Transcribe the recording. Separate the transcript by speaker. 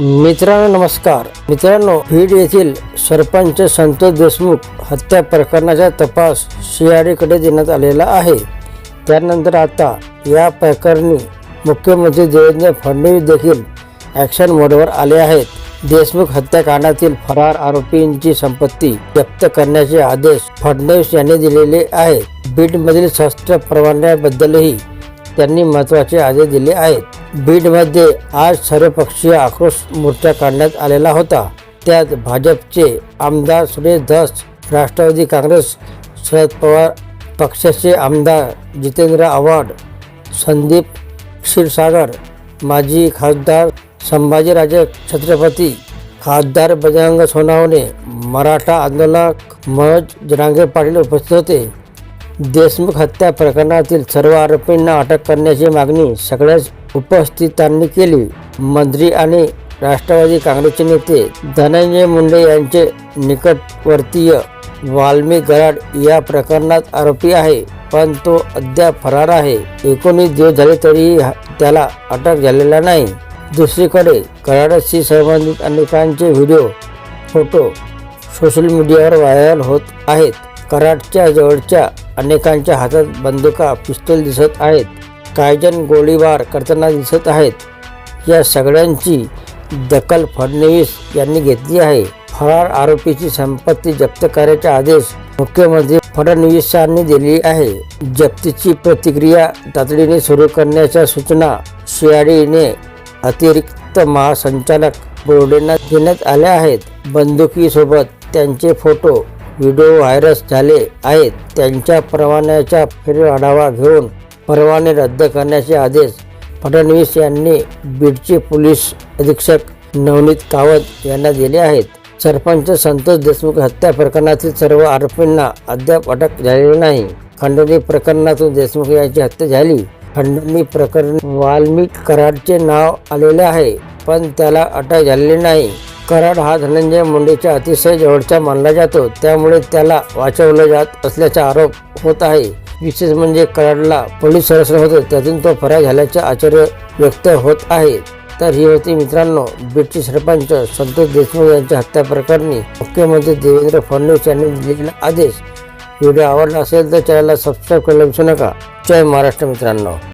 Speaker 1: मित्रांनो नमस्कार. मित्रांनो बीड येथील सरपंच संतोष देशमुख हत्या प्रकरणाचा तपास सीआयडीकडे देण्यात आलेला आहे. त्यानंतर आता या प्रकरणी मुख्यमंत्री देवेंद्र फडणवीस देखील ॲक्शन मोडवर आले आहेत. देशमुख हत्याकांडातील फरार आरोपींची संपत्ती जप्त करण्याचे आदेश फडणवीस यांनी दिलेले आहेत. बीडमधील शस्त्र परवान्याबद्दलही त्यांनी महत्त्वाचे आदेश दिले आहेत. बीडमध्ये आज सर्वपक्षीय आक्रोश मोर्चा काढण्यात आलेला होता. त्यात भाजपचे आमदार सुरेश धस राष्ट्रवादी काँग्रेस शरद पवार पक्षाचे आमदार जितेंद्र आव्हाड संदीप क्षीरसागर माजी खासदार संभाजीराजे छत्रपती खासदार बजरंग सोनावणे मराठा आंदोलक मनोज जरांगे पाटील उपस्थित होते. देशमुख हत्या प्रकरणातील सर्व आरोपींना अटक करण्याची मागणी सगळ्याच उपस्थितांनी केली. मंत्री आणि राष्ट्रवादी काँग्रेसचे नेते धनंजय मुंडे यांचे निकटवर्तीय वाल्मिक गराड या प्रकरणात आरोपी आहे पण तो अद्याप फरार आहे. एकोणीस दिवस झाले तरीही त्याला अटक झालेला नाही. दुसरीकडे कराडशी संबंधित अनेकांचे व्हिडिओ फोटो सोशल मीडियावर व्हायरल होत आहेत. कराडच्या जवळच्या अनेकांच्या हातात बंदुका पिस्तूल दिसत आहेत. कायजन गोळीबार करताना दिसत आहेत. या सगळ्यांची दखल फडणवीस यांनी घेतली आहे. फरार आरोपीची संपत्ती जप्त करायचे आदेश मुख्यमंत्री फडणवीसांनी दिली आहे. जप्तीची प्रतिक्रिया तातडीने सुरू करण्याच्या सूचना सीआयडीने अतिरिक्त महासंचालक बोर्डेंना देण्यात आल्या आहेत. बंदुकीसोबत त्यांचे फोटो व्हिडिओ व्हायरस झाले आहेत. त्यांच्या परवान्याचा फेरआढावा घेऊन परवाने रद्द करण्याचे आदेश फडणवीस यांनी बीडचे पोलीस अधीक्षक नवनीत कावत यांना दिले आहेत. सरपंच संतोष देशमुख हत्या प्रकरणातील सर्व आरोपींना अद्याप अटक झालेली नाही. खंडणी प्रकरणातून देशमुख यांची हत्या झाली. खंडणी प्रकरण वाल्मिक कराडचे नाव आलेले आहे पण त्याला अटक झालेली नाही. कराड हा धनंजय मुंडेच्या अतिशय जवळचा मानला जातो. त्यामुळे त्याला वाचवलं जात असल्याचा आरोप होत आहे. विशेष म्हणजे कराडला पोलीस संरक्षण होते. त्यातून तो फरार झाल्याचे आश्चर्य व्यक्त होत आहे. तर ही होती मित्रांनो बीडचे सरपंच संतोष देशमुख यांच्या हत्या प्रकरणी मुख्यमंत्री देवेंद्र फडणवीस यांनी दिलेला आदेश. व्हिडिओ आवडला असेल तर चॅनलला सबस्क्राईब करायला विसरू नका. जय महाराष्ट्र मित्रांनो.